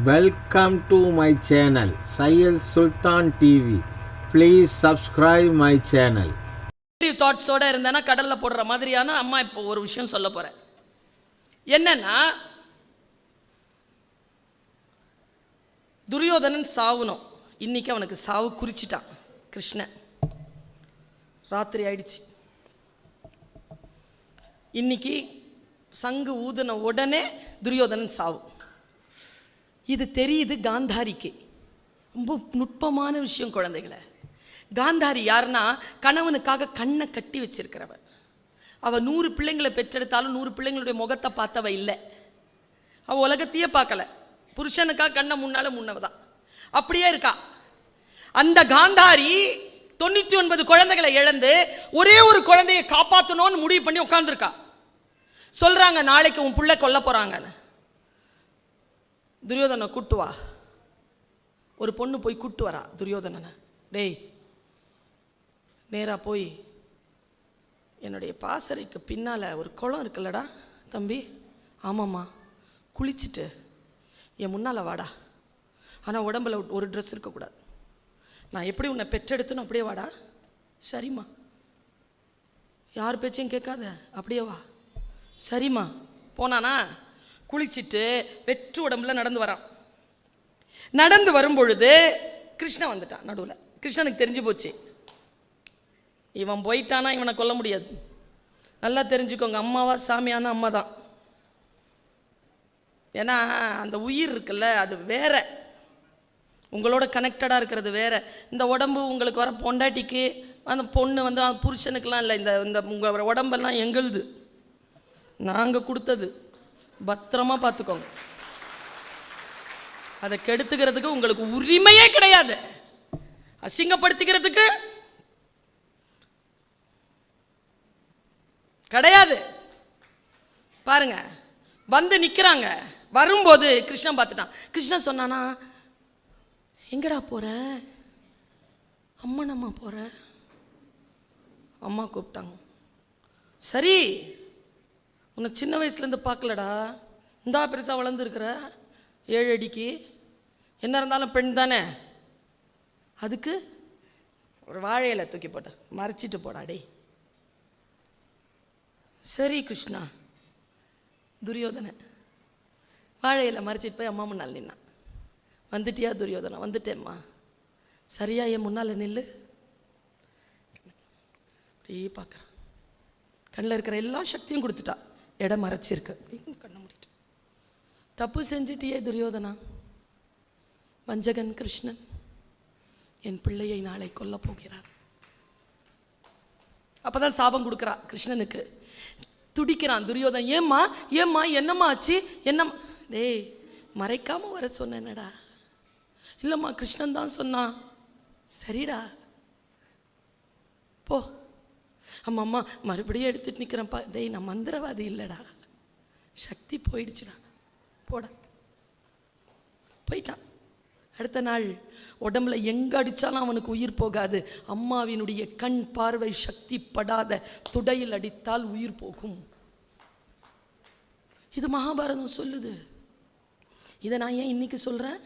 Welcome my channel சையல் Sultan TV please Please my channel channel. தாட்ஸோட இருந்தேன்னா கடலில் போடுற மாதிரியான அம்மா இப்போ ஒரு விஷயம் சொல்ல போகிறேன் என்னன்னா துரியோதனன் சாவுனோம். இன்னைக்கு அவனுக்கு சாவு குறிச்சிட்டான் கிருஷ்ணன். ராத்திரி ஆயிடுச்சு. இன்னைக்கு சங்கு ஊதுன உடனே துரியோதனன் சாவு. இது தெரியுது காந்தாரிக்கு. ரொம்ப நுட்பமான விஷயம் குழந்தைகளை. காந்தாரி யாருன்னா கணவனுக்காக கண்ணை கட்டி வச்சிருக்கிறவ. அவள் நூறு பிள்ளைங்களை பெற்றெடுத்தாலும் நூறு பிள்ளைங்களுடைய முகத்தை பார்த்தவ இல்லை. அவள் உலகத்தையே பார்க்கல. புருஷனுக்காக கண்ணை முன்னால் முன்னவ தான். அப்படியே இருக்கா. அந்த காந்தாரி தொண்ணூற்றி ஒன்பது குழந்தைகளை இழந்து ஒரே ஒரு குழந்தையை காப்பாற்றணும்னு முடிவு பண்ணி உட்காந்துருக்கா சொல்கிறாங்க நாளைக்கு உன் பிள்ளை கொல்ல போகிறாங்கன்னு துரியோதனை கூட்டு வா. ஒரு பொண்ணு போய் கூட்டு வரா துரியோதனனை. டேய் நேராக போய் என்னுடைய பாசறைக்கு பின்னால் ஒரு குளம் இருக்குல்லடா தம்பி. ஆமாம்மா குளிச்சுட்டு என் முன்னால் வாடா. ஆனால் உடம்புல ஒரு ட்ரெஸ் இருக்கக்கூடாது. நான் எப்படி உன்னை பெற்றெடுத்துன்னு அப்படியே வாடா. சரிம்மா. யார் பேச்சையும் கேட்காத அப்படியே வா. சரிம்மா போனானா? குளிச்சிட்டு வெற்று உடம்புல நடந்து வரான். நடந்து வரும்பொழுது கிருஷ்ணன் வந்துட்டான் நடுவில். கிருஷ்ணனுக்கு தெரிஞ்சு போச்சு. இவன் போயிட்டானா இவனை கொல்ல முடியாது. நல்லா தெரிஞ்சுக்கோங்க அம்மாவா சாமியான அம்மா தான். ஏன்னா அந்த உயிர் இருக்குல்ல அது வேற. உங்களோட கனெக்டடாக இருக்கிறது வேற. இந்த உடம்பு உங்களுக்கு வர பொண்டாட்டிக்கு அந்த பொண்ணு வந்து புருஷனுக்கெலாம் இல்லை இந்த இந்த உங்கள் உடம்பெல்லாம் எங்களுது. நாங்கள் கொடுத்தது. பத்திரமா பார்த்துக்கோங்க. அதை கெடுத்துக்கிறதுக்கு உங்களுக்கு உரிமையே கிடையாது. அசிங்கப்படுத்திக்கிறதுக்கு கிடையாது. பாருங்க வந்து நிக்கிறாங்க. வரும்போது கிருஷ்ணன் பார்த்துட்டான். கிருஷ்ணன் சொன்னானா எங்கடா போற? அம்மனம்மா போற? அம்மா கூப்பிட்டாங்க. சரி உன்னை சின்ன வயசுலேருந்து பார்க்கலடா. இந்தா பெருசாக வளர்ந்துருக்குற. ஏழு அடிக்கு. என்ன இருந்தாலும் பெண் தானே. அதுக்கு ஒரு வாழை இலை தூக்கி போட்ட. மறைச்சிட்டு போடா சரி கிருஷ்ணா. துரியோதனை வாழை மறைச்சிட்டு போய் அம்மா முன்னால் நின்னான். வந்துட்டியா துரியோதனா? வந்துட்டேம்மா. சரியா என் முன்னால் நில்லு. அப்படியே பார்க்குறான். கண்ணில் இருக்கிற எல்லா சக்தியும் கொடுத்துட்டா. இடம் மறைச்சிருக்கு. அப்படின்னு கண்ணை மூடிட்டு. தப்பு செஞ்சிட்டியே துரியோதனா? வஞ்சகன் கிருஷ்ணன் என் பிள்ளையை நாளை கொல்லப் போகிறார். அப்பதான் சாபம் கொடுக்குறா கிருஷ்ணனுக்கு. துடிக்கிறான் துரியோதன். ஏம்மா ஏம்மா என்னம்மா ஆச்சு? என்னம்மா டேய் மறைக்காம வர சொன்னேனடா இல்லைம்மா கிருஷ்ணன் தான் சொன்னான். சரிடா. போ. அம்மா அம்மா மறுபடியும் எடுத்துட்டு நிற்கிறேன்ப்பா டேய் நான் மந்திரவாதி இல்லைடா. சக்தி போயிடுச்சுடா. போடா. போயிட்டான். அடுத்த நாள் உடம்புல எங்கே அடித்தாலும் அவனுக்கு உயிர் போகாது. அம்மாவினுடைய கண் பார்வை சக்தி படாத துடையில் அடித்தால் உயிர் போகும். இது மகாபாரதம் சொல்லுது. இதை நான் ஏன் இன்னைக்கு சொல்கிறேன்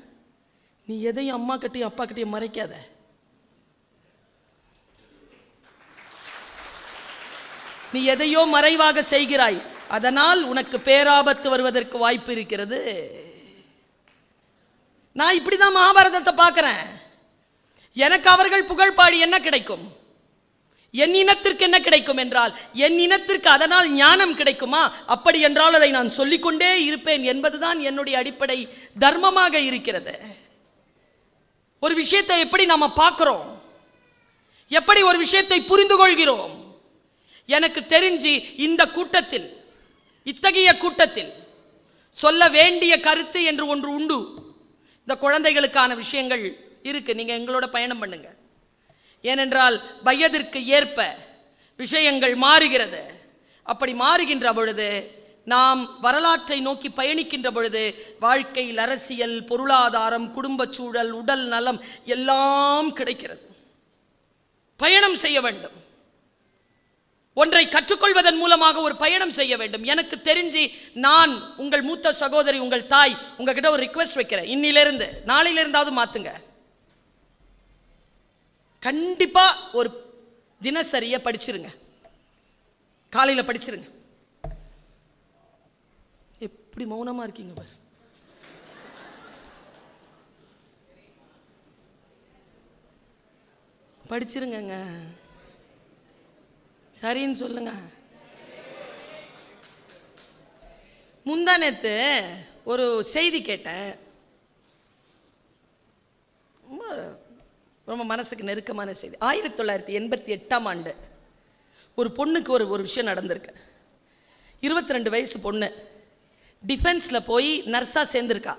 நீ எதையும் அம்மா கிட்டையும் அப்பா கிட்டையும் மறைக்காத. நீ எதையோ மறைவாக செய்கிறாய். அதனால் உனக்கு பேராபத்து வருவதற்கு வாய்ப்பு இருக்கிறது. நான் இப்படிதான் மகாபாரதத்தை பார்க்கிறேன். எனக்கு அவர்கள் புகழ்பாடு என்ன கிடைக்கும்? என் இனத்திற்கு என்ன கிடைக்கும் என்றால் என் இனத்திற்கு அதனால் ஞானம் கிடைக்குமா? அப்படி என்றால் அதை நான் சொல்லிக்கொண்டே இருப்பேன் என்பதுதான் என்னுடைய அடிப்படை தர்மமாக இருக்கிறது. ஒரு விஷயத்தை எப்படி நாம் பார்க்குறோம்? எப்படி ஒரு விஷயத்தை புரிந்து கொள்கிறோம் எனக்கு தெரிஞ்சு இந்த கூட்டத்தில் இத்தகைய கூட்டத்தில் சொல்ல வேண்டிய கருத்து என்று ஒன்று உண்டு. இந்த குழந்தைகளுக்கான விஷயங்கள் இருக்கு. நீங்க எங்களோட பயணம் பண்ணுங்க. ஏனென்றால் வயதிற்கு ஏற்ப விஷயங்கள் மாறுகிறது. அப்படி மாறுகின்ற பொழுது நாம் வரலாற்றை நோக்கி பயணிக்கின்ற பொழுது வாழ்க்கையில் அரசியல் பொருளாதாரம் குடும்பச் சூழல் உடல் நலம் எல்லாம் கிடைக்கிறது. பயணம் செய்ய வேண்டும். ஒன்றை கற்றுக்கொள்வதன் மூலமாக ஒரு பயணம் செய்ய வேண்டும். எனக்கு தெரிஞ்சு நான் உங்கள் மூத்த சகோதரி உங்கள் தாய் உங்ககிட்ட ஒரு ரிக்வெஸ்ட் வைக்கிறேன். இன்னிலிருந்து நாளையிலிருந்தாவது மாத்துங்க. கண்டிப்பா ஒரு தினசரியை படிச்சிருங்க. காலையில படிச்சிருங்க. எப்படி மௌனமா இருக்கீங்க பார். படிச்சிருங்கங்க. சரின்னு சொல்லுங்க. முந்தா நேற்று ஒரு செய்தி கேட்டேன். ரொம்ப ரொம்ப மனசுக்கு நெருக்கமான செய்தி. ஆயிரத்தி தொள்ளாயிரத்தி எண்பத்தி எட்டாம் ஆண்டு ஒரு பொண்ணுக்கு ஒரு ஒரு விஷயம் நடந்திருக்கு. இருபத்தி ரெண்டு வயசு பொண்ணு. டிஃபென்ஸில் போய் நர்ஸாக சேர்ந்துருக்கா.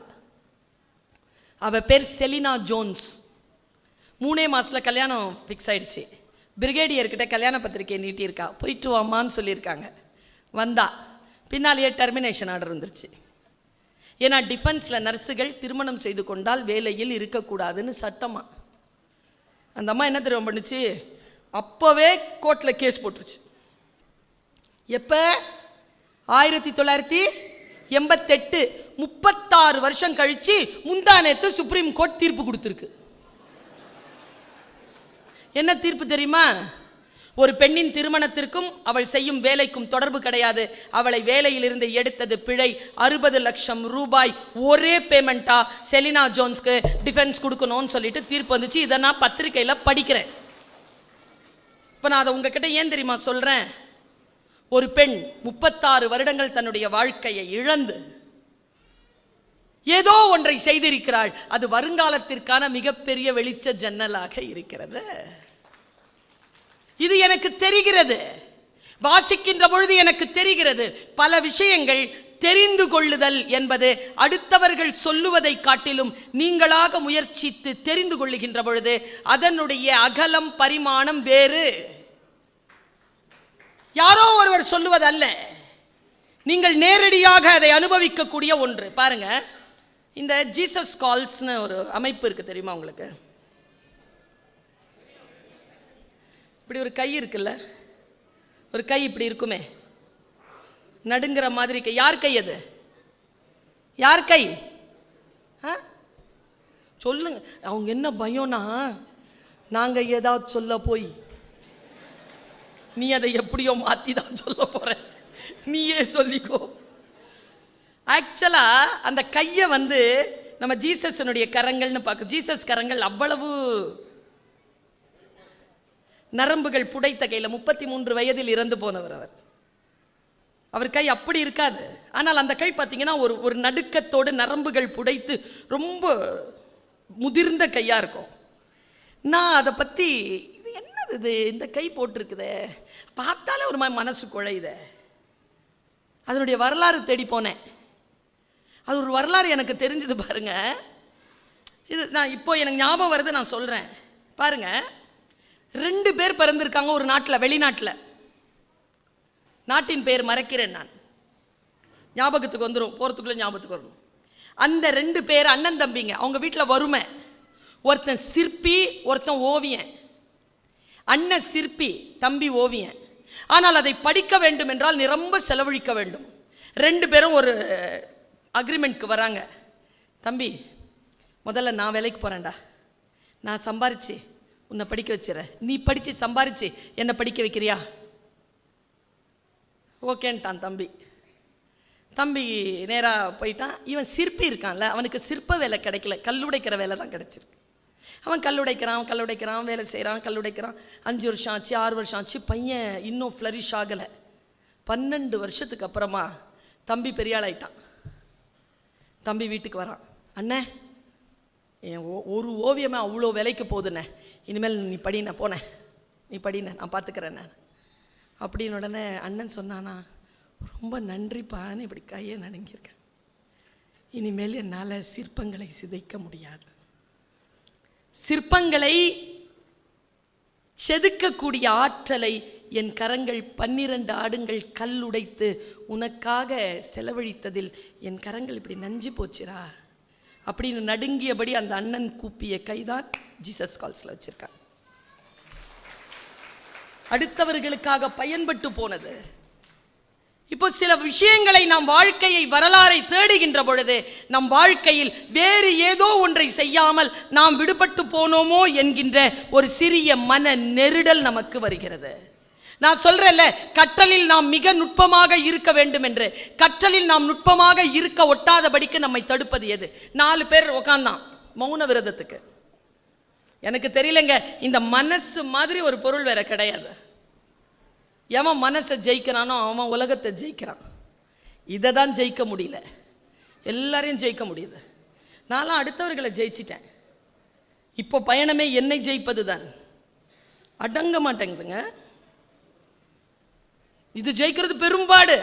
அவள் பேர் செலினா ஜோன்ஸ். மூணே மாதத்தில் கல்யாணம் ஃபிக்ஸ் ஆயிடுச்சு. பிரிகேடியர்கிட்ட கல்யாண பத்திரிக்கையை நீட்டியிருக்கா. போயிட்டு வாமான்னு சொல்லியிருக்காங்க. வந்தா. பின்னாலேயே டெர்மினேஷன் ஆர்டர் வந்துருச்சு. ஏன்னா டிஃபென்ஸில் நர்ஸுகள் திருமணம் செய்து கொண்டால் வேலையில் இருக்கக்கூடாதுன்னு சட்டமா. அந்த அம்மா என்ன தெரியும் பண்ணுச்சு? அப்போவே கோர்ட்டில் கேஸ் போட்டுருச்சு. எப்போ? ஆயிரத்தி தொள்ளாயிரத்தி எண்பத்தெட்டு. முப்பத்தாறு வருஷம் கழித்து முந்தா நேற்று சுப்ரீம் கோர்ட் தீர்ப்பு கொடுத்துருக்கு. என்ன தீர்ப்பு தெரியுமா? ஒரு பெண்ணின் திருமணத்திற்கும் அவள் செய்யும் வேலைக்கும் தொடர்பு கிடையாது. அவளை வேலையிலிருந்து எடுத்தது பிழை. அறுபது லட்சம் ரூபாய் ஒரே பேமெண்ட்டா செலினா ஜோன்ஸ்க்கு டிஃபென்ஸ் கொடுக்கணும்னு சொல்லிட்டு தீர்ப்பு வந்துச்சு. இதை நான் பத்திரிக்கையில் படிக்கிறேன். இப்போ நான் அதை உங்ககிட்ட ஏன் தெரியுமா சொல்கிறேன் ஒரு பெண் முப்பத்தாறு வருடங்கள் தன்னுடைய வாழ்க்கையை இழந்து ஏதோ ஒன்றை செய்திருக்கிறாள். அது வருங்காலத்திற்கான மிகப்பெரிய வெளிச்ச ஜன்னலாக இருக்கிறது. இது எனக்கு தெரிகிறது. வாசிக்கின்ற பொழுது எனக்கு தெரிகிறது. பல விஷயங்கள் தெரிந்து கொள்ளுதல் என்பது அடுத்தவர்கள் சொல்லுவதை காட்டிலும் நீங்களாக முயற்சித்து தெரிந்து கொள்ளுகின்ற பொழுது அதனுடைய அகலம் பரிமாணம் வேறு. யாரோ ஒருவர் சொல்லுவதல்ல. நீங்கள் நேரடியாக அதை அனுபவிக்கக்கூடிய ஒன்று. பாருங்கள் இந்த ஜீசஸ் கால்ஸ்னு ஒரு அமைப்பு இருக்குது தெரியுமா உங்களுக்கு? இப்படி ஒரு கை இருக்குல்ல? ஒரு கை இப்படி இருக்குமே? நடுங்கிற மாதிரி கை. யார் கை அது? யார் கை? ஆ? சொல்லுங்க. அவங்க என்ன பயம்னா நாங்கள் ஏதாவது சொல்ல போய் நீ அதை எப்படியோ மாற்றி தான் சொல்ல போற. நீயே சொல்லிக்கோ. ஆக்சுவலாக அந்த கையை வந்து நம்ம ஜீசஸனுடைய கரங்கள்னு பார்க்க ஜீசஸ் கரங்கள் அவ்வளவு நரம்புகள் புடைத்த கையில் முப்பத்தி மூன்று வயதில் இறந்து போனவர் அவர். அவர் கை அப்படி இருக்காது. ஆனால் அந்த கை பார்த்தீங்கன்னா ஒரு ஒரு நடுக்கத்தோடு நரம்புகள் புடைத்து ரொம்ப முதிர்ந்த கையாக இருக்கும். நான் அதை பற்றி இது என்னது இது? இந்த கை போட்டிருக்குதே. பார்த்தாலே ஒரு மாதிரி மனசு குழையுதே. அதனுடைய வரலாறு தேடி போனேன். அது ஒரு வரலாறு எனக்கு தெரிஞ்சது பாருங்க. இது நான் இப்போ எனக்கு ஞாபகம் வருது நான் சொல்கிறேன் பாருங்க. ரெண்டு பேர் பிறந்திருக்காங்க ஒரு நாட்டில் வெளிநாட்டில். நாட்டின் பெயர் மறக்கிறேன் நான். ஞாபகத்துக்கு வந்துடும் போகிறதுக்குள்ளே ஞாபகத்துக்கு வரணும். அந்த ரெண்டு பேர் அண்ணன் தம்பிங்க அவங்க வீட்டில் வறுமை. ஒருத்தன் சிற்பி ஒருத்தன் ஓவியன். அண்ணன் சிற்பி தம்பி ஓவியன். ஆனால் அதை படிக்க வேண்டும் என்றால் நிரம்ப செலவழிக்க வேண்டும். ரெண்டு பேரும் ஒரு அக்ரிமெண்ட்க்கு வராங்க. தம்பி முதல்ல நான் வேலைக்கு போகிறேன்டா நான் சம்பாரிச்சு உன்னை படிக்க வச்சிடறேன். நீ படித்து சம்பாரிச்சு என்னை படிக்க வைக்கிறியா? ஓகேன்ட்டான் தம்பி. தம்பி நேராக போயிட்டான். இவன் சிற்பி இருக்கான்ல அவனுக்கு சிற்ப வேலை கிடைக்கல. கல்லுடைக்கிற வேலை தான் கிடச்சிருக்கு. அவன் கல்லுடைக்கிறான் கல்லுடைக்கிறான் வேலை செய்கிறான் கல்லுடைக்கிறான் அஞ்சு வருஷம் ஆச்சு ஆறு வருஷம் ஆச்சு பையன் இன்னும் ஃப்ளரிஷ் ஆகலை. பன்னெண்டு வருஷத்துக்கு அப்புறமா தம்பி பெரிய ஆளாயிட்டான். தம்பி வீட்டுக்கு வரான். அண்ணே என் ஓ- ஒரு ஓவியமே அவ்வளோ விலைக்கு போகுதுண்ணே இனிமேல் நீ படி நான் போனேன். நீ படின நான் பார்த்துக்கிறேன் நான். அப்படின்னு உடனே அண்ணன் சொன்னானா ரொம்ப நன்றிப்பான்னு இப்படி கையை நடுங்கியிருக்கேன் இனிமேல் என்னால் சிற்பங்களை சிதைக்க முடியாது. சிற்பங்களை செதுக்கக்கூடிய ஆற்றலை என் கரங்கள் பன்னிரண்டு ஆடுங்கள் கல் உடைத்து உனக்காக செலவழித்ததில் என் கரங்கள் இப்படி நஞ்சு போச்சுரா? அப்படின்னு நடுங்கியபடி அந்த அண்ணன் கூப்பிய கைதான் ஜீசஸ் கால்ஸில் வச்சுருக்காங்க அடுத்தவர்களுக்காக பயன்பட்டு போனது. இப்போ சில விஷயங்களை நாம் வாழ்க்கையை வரலாறை தேடுகின்ற பொழுது நம் வாழ்க்கையில் வேறு ஏதோ ஒன்றை செய்யாமல் நாம் விடுபட்டு போனோமோ என்கின்ற ஒரு சிறிய மன நெருடல் நமக்கு வருகிறது. நான் சொல்றேன்ல கற்றலில் நாம் மிக நுட்பமாக இருக்க வேண்டும் என்று கற்றலில் நாம் நுட்பமாக இருக்க ஒட்டாதபடிக்கு நம்மை தடுப்பது எது? நாலு பேர் உக்காந்தான் மௌன விரதத்துக்கு. எனக்கு தெரியலங்க இந்த மனசு மாதிரி ஒரு பொருள் வேற கிடையாது. எவன் மனசை ஜெயிக்கிறானோ அவன் உலகத்தை ஜெயிக்கிறான். இதை தான் ஜெயிக்க முடியல. எல்லாரையும் ஜெயிக்க முடியுது. நான்லாம் அடுத்தவர்களை ஜெயிச்சிட்டேன். இப்போ பயணமே என்னை ஜெயிப்பது தான் அடங்க மாட்டேங்குதுங்க. இது ஜெயிக்கிறது பெரும்பாடு.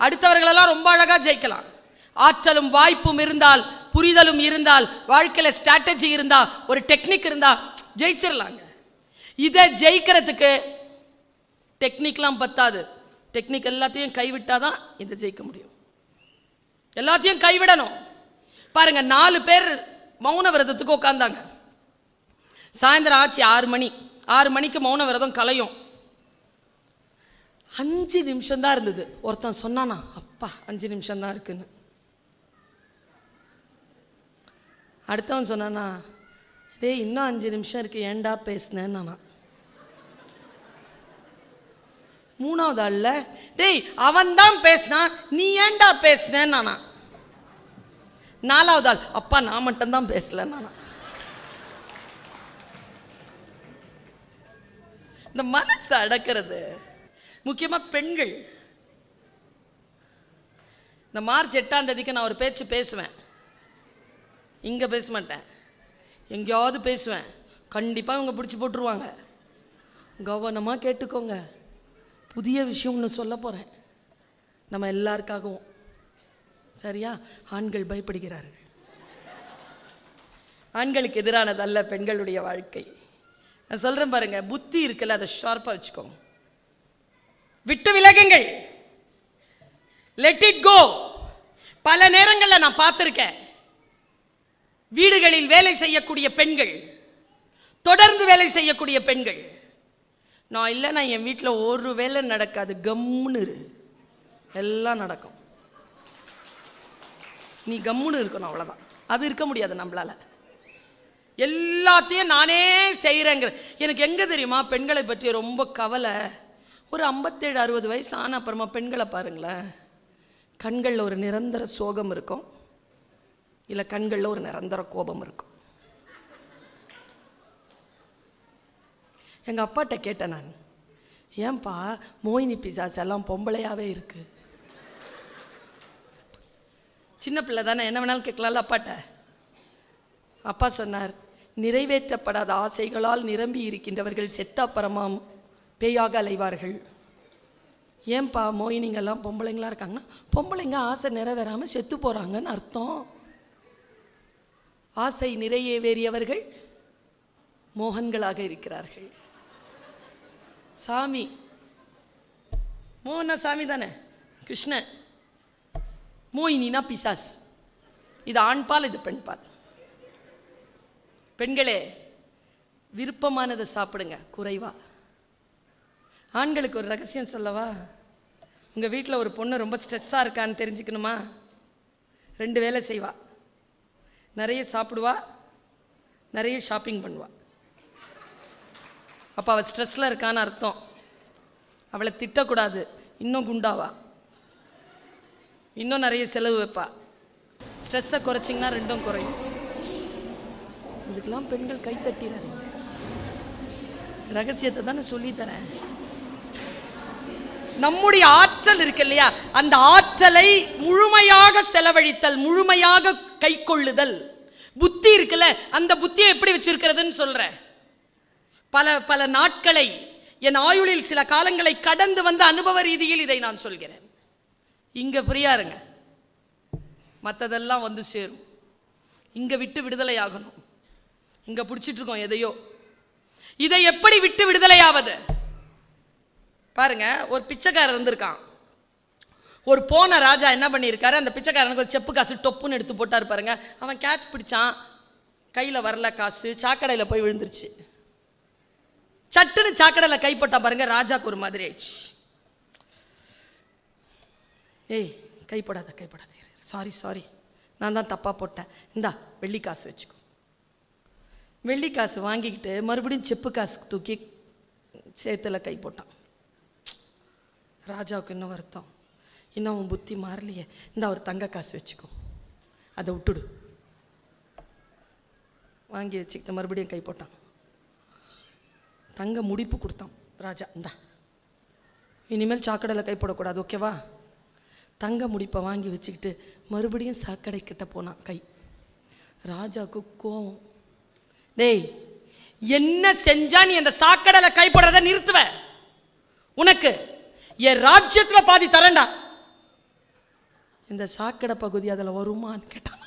அடுத்தவர்களெல்லாம் ரொம்ப அழகாக ஜெயிக்கலாம். ஆற்றலும் வாய்ப்பும் இருந்தால் புரிதலும் இருந்தால் வாழ்க்கையில் ஸ்ட்ராட்டஜி இருந்தால் ஒரு டெக்னிக் இருந்தால் ஜெயிச்சிடலாங்க இதை ஜெயிக்கிறதுக்கு டெக்னிக்லாம் பத்தாது. டெக்னிக் எல்லாத்தையும் கைவிட்டால் தான் இதை ஜெயிக்க முடியும். எல்லாத்தையும் கைவிடணும். பாருங்க நாலு பேர் மௌன விரதத்துக்கு உட்காந்தாங்க சாயந்தரம் ஆச்சு ஆறு மணி. ஆறு மணிக்கு மௌன விரதம் கலையும். அஞ்சு நிமிஷம் தான் இருந்தது. ஒருத்தன் சொன்னானா அப்பா அஞ்சு நிமிஷம் தான் இருக்குன்னு. அடுத்தவன் சொன்னானா டேய் இன்னும் அஞ்சு நிமிஷம் இருக்கு ஏன்டா பேசினேன்னு? நானா மூணாவது ஆள்ல டேய் அவன் தான் பேசினான் நீ ஏன்டா பேசினேன்னு? நானா நாலாவது ஆள் அப்பா நான் மட்டும்தான் பேசல நானா இந்த மனசு அடக்கிறது. முக்கியமாக பெண்கள். இந்த மார்ச் எட்டாம் தேதிக்கு நான் ஒரு பேச்சு பேசுவேன். இங்கே பேச மாட்டேன். எங்கேயாவது பேசுவேன். கண்டிப்பாக இவங்க பிடிச்சி போட்டுருவாங்க. கவனமாக கேட்டுக்கோங்க. புதிய விஷயம் ஒன்று சொல்ல போகிறேன் நம்ம எல்லாருக்காகவும். சரியா? ஆண்கள் பயப்படுகிறார்கள். ஆண்களுக்கு எதிரானதல்ல பெண்களுடைய வாழ்க்கை. நான் சொல்கிறேன் பாருங்கள் புத்தி இருக்குல்ல அதை ஷார்ப்பாக வச்சுக்கோங்க. விட்டு விலகுங்கள். லெட் இட் கோ பல நேரங்களில் நான் பார்த்துருக்கேன். வீடுகளில் வேலை செய்யக்கூடிய பெண்கள் தொடர்ந்து வேலை செய்யக்கூடிய பெண்கள் நான் இல்லைன்னா என் வீட்டில் ஒரு வேலை நடக்காது கம்முன்னு எல்லாம் நடக்கும். நீ கம்முன்னு இருக்கணும் அவ்வளோதான் அது இருக்க முடியாது நம்மளால. எல்லாத்தையும் நானே செய்கிறேங்கிற எனக்கு எங்கே தெரியுமா பெண்களை பற்றி ரொம்ப கவலை. ஒரு ஐம்பத்தேழு அறுபது வயசு ஆன அப்புறமா பெண்களை பாருங்களேன். கண்களில் ஒரு நிரந்தர சோகம் இருக்கும். இல்லை கண்களில் ஒரு நிரந்தர கோபம் இருக்கும். எங்கள் அப்பாட்ட கேட்டேன் நான். ஏன்பா மோயினி பிசாஸ் எல்லாம் பொம்பளையாகவே இருக்கு. சின்ன பிள்ளை தானே என்ன வேணாலும் கேட்கலாம்ல அப்பாட்ட? அப்பா சொன்னார் நிறைவேற்றப்படாத ஆசைகளால் நிரம்பி இருக்கின்றவர்கள் செத்தாப்பரமாம் பேயாக அலைவார்கள். ஏன்பா மோயினிங்கெல்லாம் பொம்பளைங்களா இருக்காங்கன்னா பொம்பளைங்க ஆசை நிறைவேறாமல் செத்து போகிறாங்கன்னு அர்த்தம். ஆசை நிறைவேறியவர்கள் மோகன்களாக இருக்கிறார்கள். சாமி. மோகனா சாமி தானே? கிருஷ்ணன். மோயினினா பிசாஸ். இது ஆண்பால் இது பெண்பால் பெண்களே விருப்பமானதை சாப்பிடுங்க குறைவாக ஆண்களுக்கு ஒரு ரகசியம் சொல்லவா? உங்கள் வீட்டில் ஒரு பொண்ணு ரொம்ப ஸ்ட்ரெஸ்ஸாக இருக்கான்னு தெரிஞ்சுக்கணுமா? ரெண்டு வேலை செய்வா. நிறைய சாப்பிடுவா. நிறைய ஷாப்பிங் பண்ணுவா. அப்போ அவள் ஸ்ட்ரெஸ்ஸில் இருக்கான்னு அர்த்தம். அவளை திட்டக்கூடாது. இன்னும் குண்டாவா? இன்னும் நிறைய செலவு வைப்பா. ஸ்ட்ரெஸ்ஸை குறைச்சிங்கன்னா ரெண்டும் குறையும். இதுக்கெல்லாம் பெண்கள் கை ரகசியத்தை தானே சொல்லித்தரேன். நம்முடைய ஆற்றல் இருக்கு இல்லையா? அந்த ஆற்றலை முழுமையாக செலவழித்தல் முழுமையாக கை கொள்ளுதல். புத்தி இருக்குல்ல? அந்த புத்தியை எப்படி வச்சிருக்கிறதுன்னு சொல்கிறேன் பல பல நாட்களை என் ஆயுளில் சில காலங்களை கடந்து வந்த அனுபவ ரீதியில் இதை நான் சொல்கிறேன். இங்க ஃப்ரீயா இருங்க மற்றதெல்லாம் வந்து சேரும். இங்க விட்டு விடுதலை ஆகணும். இங்க பிடிச்சிட்டு இருக்கோம் எதையோ. இதை எப்படி விட்டு விடுதலையாவது? பாருங்க ஒரு பிச்சைக்காரர் இருந்திருக்கான் ஒரு போன ராஜா என்ன பண்ணியிருக்காரு? அந்த பிச்சைக்காரனுக்கு ஒரு செப்பு காசு டொப்புன்னு எடுத்து போட்டார் பாருங்க. அவன் கேட்ச் பிடிச்சான். கையில் வரல காசு சாக்கடையில் போய் விழுந்துருச்சு. சட்டுன்னு சாக்கடையில் கைப்பட்டா பாருங்க ராஜாக்கு ஒரு மாதிரி ஆயிடுச்சு. ஏய் கைப்படாத கைப்படாத சாரி சாரி நான் தான் தப்பாக போட்டேன். இந்தா வெள்ளி காசு வச்சுக்கோ. வெள்ளி காசு வாங்கிக்கிட்டு மறுபடியும் செப்பு காசு தூக்கி சேத்துல கை போட்டான். ராஜாவுக்கு இன்னும் வருத்தம். இன்னும் உன் புத்தி மாறலையே. இந்த ஒரு தங்க காசு வச்சுக்கோ. அதை விட்டுடு. வாங்கி வச்சுக்கிட்ட மறுபடியும் கை போட்டான். தங்க முடிப்பு கொடுத்தான் ராஜா. இந்தா. இனிமேல் சாக்கடையில் கை போடக்கூடாது ஓகேவா? தங்க முடிப்பை வாங்கி வச்சுக்கிட்டு மறுபடியும் சாக்கடை கிட்ட போனான் கை. ராஜாவுக்கு கோவம். டேய் என்ன செஞ்சா நீ அந்த சாக்கடையில் கைப்படுறத நிறுத்துவ? உனக்கு என் ராஜ்யத்துல பாதி தரேன்டா. இந்த சாக்கடை பகுதி அதுல வருமான்னு கேட்டான்.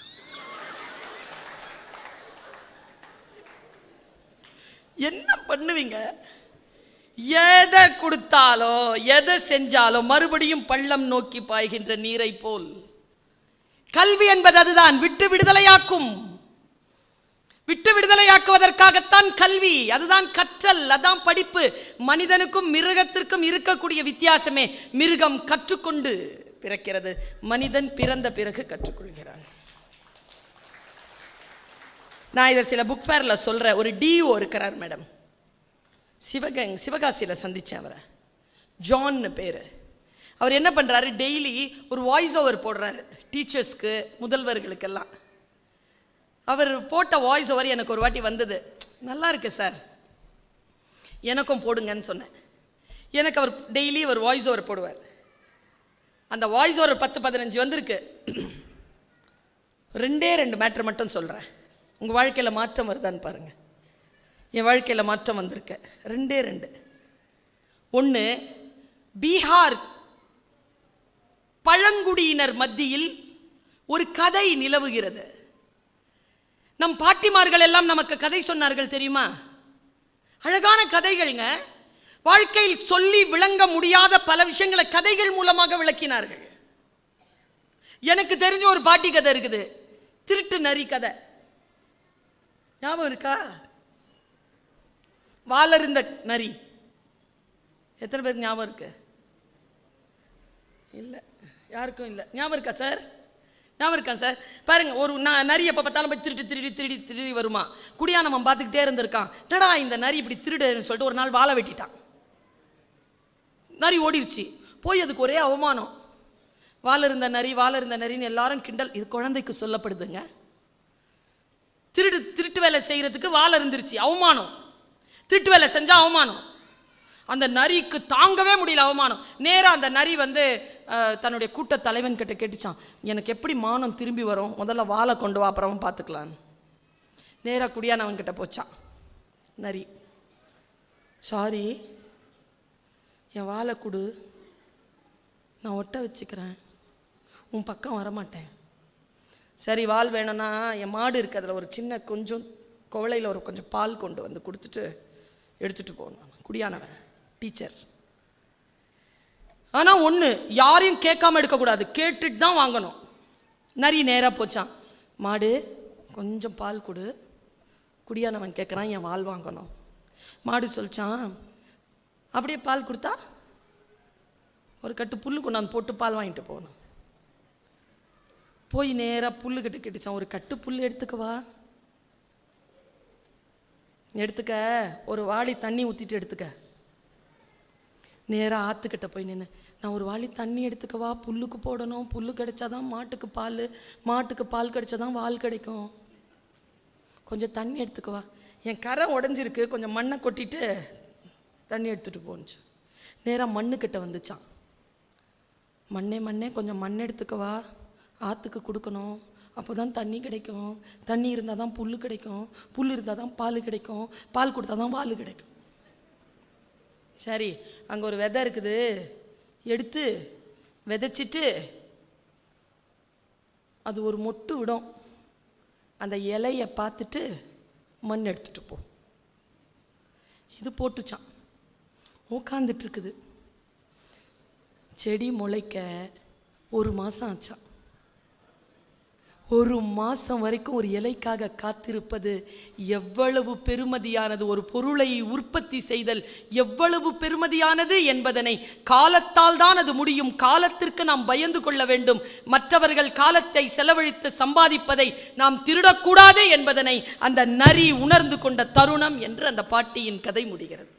என்ன பண்ணுவீங்க? எதை கொடுத்தாலோ எதை செஞ்சாலோ மறுபடியும் பள்ளம் நோக்கி பாய்கின்ற நீரை போல். கல்வி என்பது அதுதான் விட்டு விடுதலையாக்கும். விட்டு விடுதலையாக்குவதற்காகத்தான் கல்வி. அதுதான் கற்றல் அதான் படிப்பு. மனிதனுக்கும் மிருகத்திற்கும் இருக்கக்கூடிய வித்தியாசமே. மிருகம் கற்றுக்கொண்டு பிறக்கிறது. மனிதன் பிறந்த பிறகு கற்றுக்கொள்கிறான். நான் இதை சில புக் ஃபேரில் சொல்கிறேன் ஒரு டிஓ இருக்கிறார் மேடம். சிவகங் சிவகாசியில் சந்தித்தேன் அவரை. ஜான்னு பேர். அவர் என்ன பண்ணுறாரு டெய்லி ஒரு வாய்ஸ் ஓவர் போடுறாரு. டீச்சர்ஸ்க்கு முதல்வர்களுக்கெல்லாம். அவர் போட்ட வாய்ஸ் ஓவர் எனக்கு ஒரு வாட்டி வந்தது. நல்லா இருக்கு சார் எனக்கும் போடுங்கன்னு சொன்னேன். எனக்கு அவர் டெய்லி ஒரு வாய்ஸ் ஓவர் போடுவார். அந்த வாய்ஸ் ஓவர் பத்து பதினஞ்சு வந்திருக்கு. ரெண்டே ரெண்டு மேட்ரு மட்டும் சொல்கிறேன் உங்கள் வாழ்க்கையில் மாற்றம் வருதான்னு பாருங்கள் என் வாழ்க்கையில் மாற்றம் வந்திருக்கு. ரெண்டே ரெண்டு. ஒன்று பீகார் பழங்குடியினர் மத்தியில் ஒரு கதை நிலவுகிறது. நம் பாட்டிமார்கள் எல்லாம் நமக்கு கதை சொன்னார்கள் தெரியுமா? அழகான கதைகள்ங்க. வாழ்க்கையில் சொல்லி விளங்க முடியாத பல விஷயங்களை கதைகள் மூலமாக விளக்கினார்கள். எனக்கு தெரிஞ்ச ஒரு பாட்டி கதை இருக்குது. திருட்டு நரி கதை. ஞாபகம் இருக்கா? வாளருந்த நரி. எத்தனை பேருக்கு ஞாபகம் இருக்கு? இல்லை யாருக்கும் இல்லை. ஞாபகம் இருக்கா சார்? ஞாபகம் இருக்கான் சார். பாருங்க ஒரு ந- நரி எப்போ பார்த்தாலும் போய் திருடி திருடி திருடி திருடி வருமா? குடியானவன் பார்த்துக்கிட்டே இருந்திருக்கான். என்னடா இந்த நரி இப்படி திருடுன்னு சொல்லிட்டு ஒரு நாள் வாழை வெட்டிட்டான். நரி ஓடிருச்சு. போய் அதுக்கு ஒரே அவமானம். வாழ இருந்த நரி வாழ இருந்த நரின்னு எல்லாரும் கிண்டல். இது குழந்தைக்கு சொல்லப்படுதுங்க. திருடு திருட்டு வேலை செய்கிறதுக்கு வாழ இருந்துருச்சு. அவமானம். திருட்டு வேலை செஞ்சால் அவமானம். அந்த நரிக்கு தாங்கவே முடியல அவமானம். நேராக அந்த நரி வந்து தன்னுடைய கூட்ட தலைவன் கிட்ட கேட்டுச்சான் எனக்கு எப்படி மானம் திரும்பி வரும்? முதல்ல வாழை கொண்டு வா அப்புறம் பார்த்துக்கலான்னு நேராக குடியானவன் கிட்ட போச்சான் நரி. சாரி என் வாழை கொடு. நான் ஒட்ட வச்சுக்கிறேன். உன் பக்கம் வரமாட்டேன். சரி வால் வேணும்னா என் மாடு இருக்கு அதில் ஒரு சின்ன கொஞ்சம் குவளையில் ஒரு கொஞ்சம் பால் கொண்டு வந்து கொடுத்துட்டு எடுத்துகிட்டு போகணும் குடியானவன். டீச்சர் ஆனால் ஒன்று யாரையும் கேட்காம எடுக்கக்கூடாது. கேட்டுட்டு தான் வாங்கணும். நிறைய நேராக போச்சான் மாடு கொஞ்சம் பால் கொடு. குடியானவன் கேட்குறான் என் வால் வாங்கணும். மாடு சொல்லிச்சான் அப்படியே பால் கொடுத்தா? ஒரு கட்டு புல்லு கொண்டாந்து போட்டு பால் வாங்கிட்டு போகணும். போய் நேராக புல்லு கட்டு கெட்டுச்சான் ஒரு கட்டு புல் எடுத்துக்கவா எடுத்துக்க. ஒரு வாளி தண்ணி ஊற்றிட்டு எடுத்துக்க. நேராக ஆற்றுக்கிட்ட போய் நின்று நான் ஒரு வாளி தண்ணி எடுத்துக்கவா புல்லுக்கு போடணும் புல்லு கிடைச்சாதான் மாட்டுக்கு பால் மாட்டுக்கு பால் கிடைச்சாதான் வால் கிடைக்கும். கொஞ்சம் தண்ணி எடுத்துக்கவா என் கரை உடஞ்சிருக்கு கொஞ்சம் மண்ணை கொட்டிட்டு தண்ணி எடுத்துகிட்டு போணுச்சு. நேராக மண்ணுக்கிட்ட வந்துச்சான். மண்ணே மண்ணே கொஞ்சம் மண் எடுத்துக்கவா ஆற்றுக்கு கொடுக்கணும். அப்போ தான் தண்ணி கிடைக்கும். தண்ணி இருந்தால் தான் புல் கிடைக்கும். புல் இருந்தால் தான் பால் கிடைக்கும். பால் கொடுத்தா தான் பால் கிடைக்கும். சரி அங்கே ஒரு விதை இருக்குது. எடுத்து விதைச்சிட்டு அது ஒரு மொட்டு விடும். அந்த இலையை பார்த்துட்டு மண் எடுத்துகிட்டு போ. இது போட்டுச்சான். உட்காந்துட்டு இருக்குது. செடி முளைக்க ஒரு மாதம் ஆச்சான் ஒரு மாதம் வரைக்கும் ஒரு இலைக்காக காத்திருப்பது எவ்வளவு பெருமதியானது ஒரு பொருளை உற்பத்தி செய்தல் எவ்வளவு பெருமதியானது என்பதனை காலத்தால் தான் அது முடியும். காலத்திற்கு நாம் பயந்து கொள்ள வேண்டும். மற்றவர்கள் காலத்தை செலவழித்து சம்பாதிப்பதை நாம் திருடக்கூடாது என்பதனை அந்த நரி உணர்ந்து கொண்ட தருணம் என்று அந்த பாட்டியின் கதை முடிகிறது.